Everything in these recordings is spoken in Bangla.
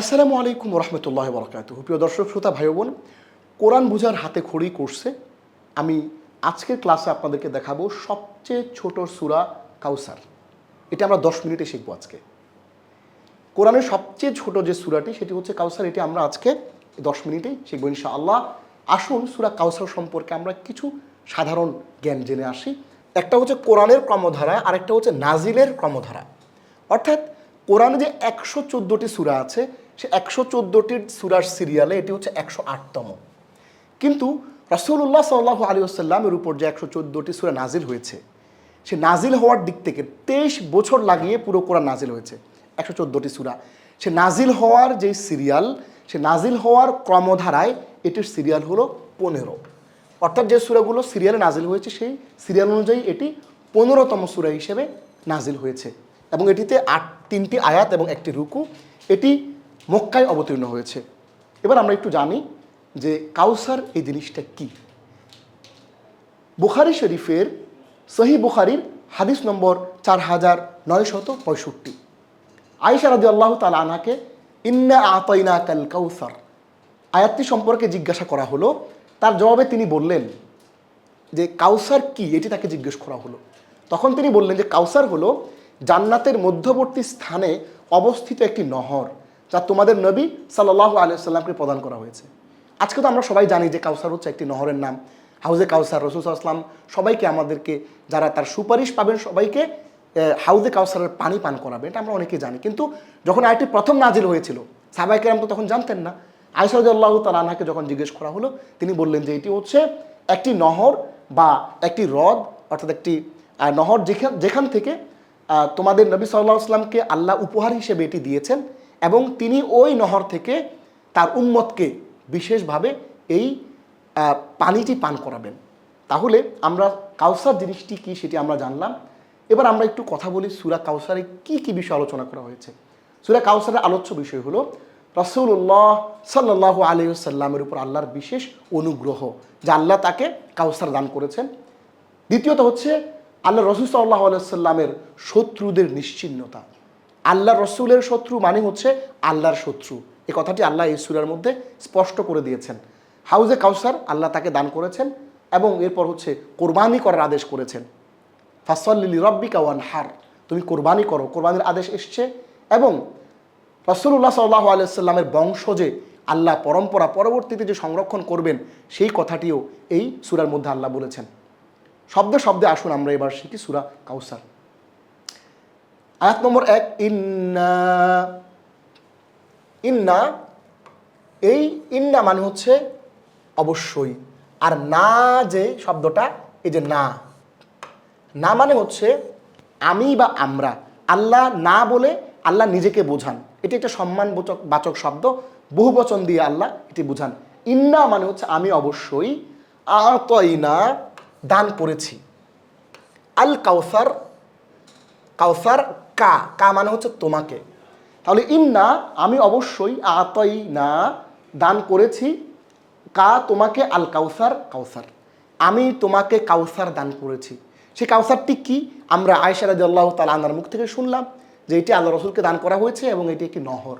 আসসালামু আলাইকুম রহমতুল্লাহ বরকাত প্রিয় দর্শক, শ্রোতা ভাই বোন কোরআন বুঝার হাতে খড়ি করছে আমি আজকের ক্লাসে আপনাদেরকে দেখাবো সবচেয়ে ছোট সূরা কাউসার। এটা আমরা দশ মিনিটে শিখব আজকে। কোরআনের সবচেয়ে ছোট যে সূরাটি, সেটি হচ্ছে কাউসার। এটি আমরা আজকে দশ মিনিটেই শিখব ইনশাআল্লাহ। আসুন সুরা কাউসার সম্পর্কে আমরা কিছু সাধারণ জ্ঞান জেনে আসি। একটা হচ্ছে কোরআনের ক্রমধারা, আরেকটা হচ্ছে নাজিলের ক্রমধারা। অর্থাৎ কোরআনে যে একশো চোদ্দোটি সূরা আছে সে একশো চোদ্দোটির সুরার সিরিয়ালে এটি হচ্ছে একশো আটতম। কিন্তু রাসূলুল্লাহ সাল্লাহ আলী আসাল্লামের উপর যে একশো চোদ্দোটি সূরা নাজিল হয়েছে, সে নাজিল হওয়ার দিক থেকে তেইশ বছর লাগিয়ে পুরো কোরআন নাজিল হয়েছে, একশো চোদ্দোটি সূরা। সে নাজিল হওয়ার যে সিরিয়াল, সে নাজিল হওয়ার ক্রমধারায় এটির সিরিয়াল হলো পনেরো। অর্থাৎ যে সূরাগুলো সিরিয়ালে নাজিল হয়েছে, সেই সিরিয়াল অনুযায়ী এটি পনেরোতম সূরা হিসেবে নাজিল হয়েছে। এবং এটিতে আট, তিনটি আয়াত এবং একটি রুকু। এটি মক্কায় অবতীর্ণ হয়েছে। এবার আমরা একটু জানি যে কাউসার এই জিনিসটা কি। বুখারি শরীফের সহি বুখারির হাদিস নম্বর চার হাজার নয়শত পঁয়ষট্টি। আয়েশা রাজি আল্লাহ তালা আনাকে ইন্না আতইনা কাল কাউসার। আয়াতটি সম্পর্কে জিজ্ঞাসা করা হলো। তার জবাবে তিনি বললেন যে কাউসার কি? এটি তাকে জিজ্ঞেস করা হলো। তখন তিনি বললেন যে কাউসার হলো জান্নাতের মধ্যবর্তী স্থানে অবস্থিত একটি নহর। যা তোমাদের নবী সাল্লাহ আলিয়াল্লামকে প্রদান করা হয়েছে। আজকে তো আমরা সবাই জানি যে কাউসার হচ্ছে একটি নহরের নাম। হাউজে কাউসার, রসুল আসলাম সবাইকে আমাদেরকে, যারা তার সুপারিশ পাবেন, সবাইকে হাউজে কাউসারের পানি পান করাবে। এটা আমরা অনেকেই জানি। কিন্তু যখন আয়টি প্রথম নাজিল হয়েছিল সাবাইকেরাম তো তখন জানতেন না। আইসাউদ্দাল্লাহ তালাকে যখন জিজ্ঞেস করা হলো, তিনি বললেন যে এটি হচ্ছে একটি নহর বা একটি হ্রদ, অর্থাৎ একটি নহর যেখান যেখান থেকে তোমাদের নবী সাল্লাহ আসলামকে আল্লাহ উপহার হিসেবে এটি দিয়েছেন। এবং তিনি ওই নহর থেকে তার উম্মতকে বিশেষভাবে এই পানিটি পান করাবেন। তাহলে আমরা কাউসার জিনিসটি কি সেটি আমরা জানলাম। এবার আমরা একটু কথা বলি সুরা কাউসারে কি কি বিষয় আলোচনা করা হয়েছে। সুরা কাউসারের আলোচ্য বিষয় হলো রসুল্লাহ সাল্লাহ আলিয়াল্লামের উপর আল্লাহর বিশেষ অনুগ্রহ, যে আল্লাহ তাকে কাউসার দান করেছেন। দ্বিতীয়ত হচ্ছে আল্লাহ রসুল সাল্লাহ আলাইসাল্লামের শত্রুদের নিশ্চিন্নতা আল্লাহ রসুলের শত্রু মানে হচ্ছে আল্লাহর শত্রু। এই কথাটি আল্লাহ এই সুরার মধ্যে স্পষ্ট করে দিয়েছেন। হাউজে কাউসার আল্লাহ তাকে দান করেছেন এবং এরপর হচ্ছে কোরবানি করার আদেশ করেছেন। ফাসল্লি রব্বিকা ওয়ান হার তুমি কোরবানি করো। কোরবানির আদেশ এসছে এবং রসুল্লাহ সাল্লাহ আলাইসাল্লামের বংশ যে আল্লাহ পরম্পরা পরবর্তীতে যে সংরক্ষণ করবেন, সেই কথাটিও এই সুরার মধ্যে আল্লাহ বলেছেন। শব্দে শব্দে আসুন আমরা এবার শিখি সুরা কাউসার। আয়াত নম্বর এক, ইন্না ইন্না, এই ইন্না মানে হচ্ছে অবশ্যই। আর না যে শব্দটা, এই যে না। না মানে হচ্ছে আমি বা আমরা। আল্লাহ না বলে আল্লাহ নিজেকে বোঝান। এটি একটা সম্মানবোচক বাচক শব্দ। বহু বচন দিয়ে আল্লাহ এটি বোঝান। ইন্না মানে হচ্ছে আমি অবশ্যই, আতইনা, দান করেছি। আল কাউসার কাউসার কা কা মানে হচ্ছে তোমাকে। তাহলে ইন্না আমি অবশ্যই আতই না দান করেছি। কা তোমাকে আল কাউসার কাউসার। আমি তোমাকে কাউসার দান করেছি। সেই কাউসারটি কি? আমরা আয়সা রাজি আল্লাহ তালা আনার মুখ থেকে শুনলাম যে এটি আল্লাহ রসুলকে দান করা হয়েছে এবং এটি একটি নহর।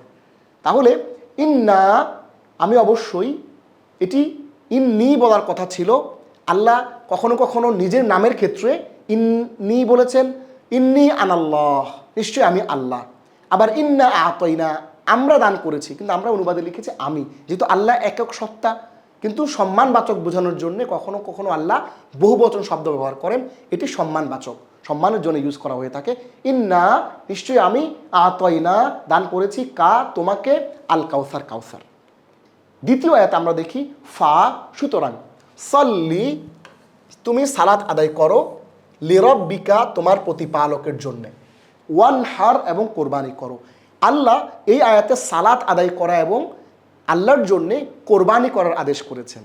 তাহলে ইন্না আমি অবশ্যই এটি ইন্নি বলার কথা ছিল। আল্লাহ কখনো কখনো নিজের নামের ক্ষেত্রে ইন্নি বলেছেন ইন্নি আনাল্লাহ নিশ্চয়ই আমি আল্লাহ। আবার ইন্না আতইনা, আমরা দান করেছি, কিন্তু আমরা অনুবাদে লিখেছি আমি। যেহেতু আল্লাহ একক সত্তা, কিন্তু সম্মানবাচক বোঝানোর জন্য কখনো কখনো আল্লাহ বহু বচন শব্দ ব্যবহার করেন। এটি সম্মানবাচক, সম্মানের জন্য ইউজ করা হয়ে থাকে। ইন্না, নিশ্চয়ই আমি আতইনা, দান করেছি কা, তোমাকে আল কাউসার কাউসার। দ্বিতীয় আয়াত আমরা দেখি, ফা, সুতরাং, সল্লি, তুমি সালাত আদায় করো লিরব্বিকা তোমার প্রতিপালকের জন্যে। ওয়ান হার এবং কোরবানি করো। আল্লাহ এই আয়াতে সালাত আদায় করা এবং আল্লাহর জন্যে কোরবানি করার আদেশ করেছেন।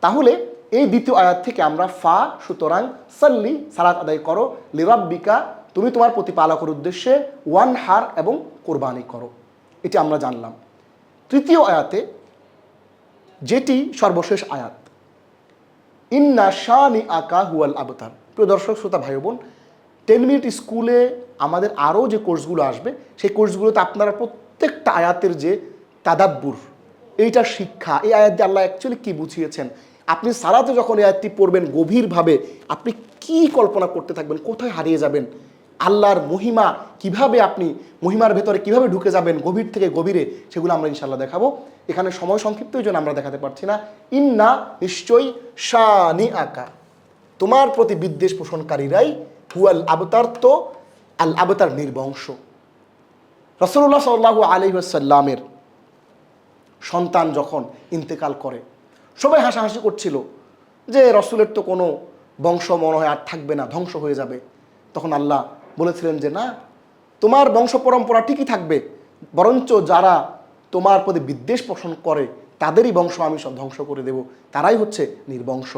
তাহলে এই দ্বিতীয় আয়াত থেকে আমরা ফা, সুতরাং সাল্লি, সালাত আদায় করো। লিরাব্বিকা, তুমি তোমার প্রতিপালকের উদ্দেশ্যে ওয়ান হার এবং কোরবানি করো। এটি আমরা জানলাম। তৃতীয় আয়াতে যেটি সর্বশেষ আয়াত। ইন্না শানি আকা হুয়াল আবতার। প্রিয় দর্শক, শ্রোতা, ভাই বোন টেন মিনিট স্কুলে আমাদের আরও যে কোর্সগুলো আসবে, সেই কোর্সগুলোতে আপনারা প্রত্যেকটা আয়াতের যে তাদাব্বুর এইটা শিক্ষা, এই আয়াত দিয়ে আল্লাহ অ্যাকচুয়ালি কী বুঝিয়েছেন? আপনি সারাতে যখন এই আয়াতটি পড়বেন গভীরভাবে, আপনি কি কল্পনা করতে থাকবেন? কোথায় হারিয়ে যাবেন? আল্লাহর মহিমা কীভাবে আপনি, মহিমার ভেতরে কীভাবে ঢুকে যাবেন গভীর থেকে গভীরে, সেগুলো আমরা ইনশাল্লাহ দেখাবো। এখানে সময় সংক্ষিপ্ত জন্য আমরা দেখাতে পারছি না। ইন্না নিশ্চয়ই শানি আকা তোমার প্রতি বিদ্বেষ পোষণকারীরাই হুয়াল আবতার তো আল আবতার নির্বংশ। রসল্লাহ সাল্লাহ আলী সাল্লামের সন্তান যখন ইন্তেকাল করে, সবাই হাসাহাসি করছিল যে রসুলের তো কোনো বংশ মনে হয় আর থাকবে না, ধ্বংস হয়ে যাবে। তখন আল্লাহ বলেছিলেন যে, না, তোমার বংশ পরম্পরা ঠিকই থাকবে, বরঞ্চ যারা তোমার প্রতি বিদ্বেষ পোষণ করে, তাদেরই বংশ আমি সব ধ্বংস করে দেব। তারাই হচ্ছে নির্বংশ।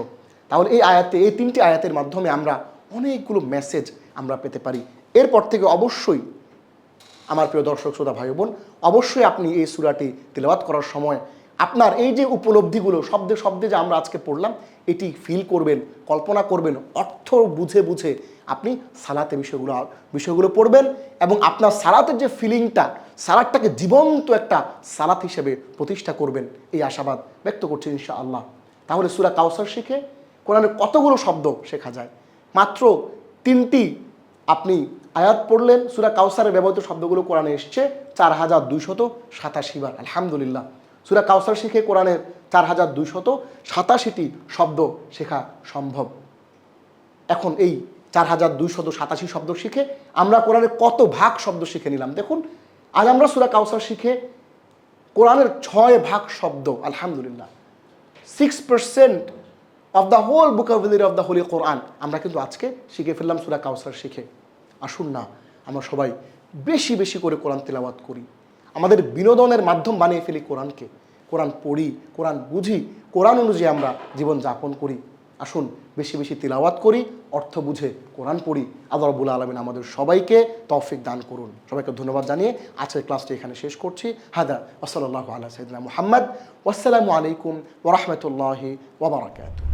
তাহলে এই আয়াতে, এই তিনটি আয়াতের মাধ্যমে আমরা অনেকগুলো মেসেজ আমরা পেতে পারি। এরপর থেকে অবশ্যই আমার প্রিয় দর্শক, শ্রোতা, ভাই বোন, অবশ্যই আপনি এই সুরাটি তেলাওয়াত করার সময় আপনার এই যে উপলব্ধিগুলো, শব্দে শব্দে যে আমরা আজকে পড়লাম, এটি ফিল করবেন, কল্পনা করবেন, অর্থ বুঝে বুঝে আপনি সালাতে বিষয়গুলো বিষয়গুলো পড়বেন এবং আপনার সালাতের যে ফিলিংটা সালাদটাকে জীবন্ত একটা সালাত হিসেবে প্রতিষ্ঠা করবেন এই আশাবাদ ব্যক্ত করছি ইনশা আল্লাহ তাহলে সুরা কাউসার শিখে কোরআনের কতগুলো শব্দ শেখা যায়? মাত্র তিনটি আপনি আয়াত পড়লেন, সুরা কাউসারের ব্যবহৃত শব্দগুলো কোরআনে এসছে চার হাজার দুইশত সাতাশি বার। আলহামদুলিল্লাহ। সুরা কাউসার শিখে কোরআনের চার হাজার দুইশত সাতাশিটি শব্দ শেখা সম্ভব। এখন এই চার হাজার দুইশত সাতাশি শব্দ শিখে আমরা কোরআনের কত ভাগ শব্দ শিখে নিলাম? দেখুন আজ আমরা সুরা কাউসার শিখে কোরআনের ছয় ভাগ শব্দ, আলহামদুলিল্লাহ। Six percent of the whole vocabulary of the holy Quran আমরা কিন্তু আজকে শিখে ফেললাম সুরা কাউসার শিখে। আসুন না, আমরা সবাই বেশি বেশি করে কোরআন তেলাওয়াত করি। আমাদের বিনোদনের মাধ্যম বানিয়ে ফেলি কোরআনকে। কোরআন পড়ি, কোরআন বুঝি, কোরআন অনুযায়ী আমরা জীবন যাপন করি। আসুন, বেশি বেশি তিলাওয়াত করি, অর্থ বুঝে কোরআন পড়ি। আল্লাহ রবুল আলমিন আমাদের সবাইকে তৌফিক দান করুন। সবাইকে ধন্যবাদ জানিয়ে আজকের ক্লাসটি এখানে শেষ করছি। হাদা ওসলাল্লাহ আল্লাহ সৈদিনা মোহাম্মদ ওসালামু আলাইকুম ওরহমতুল্লাহি ওবরাকাতু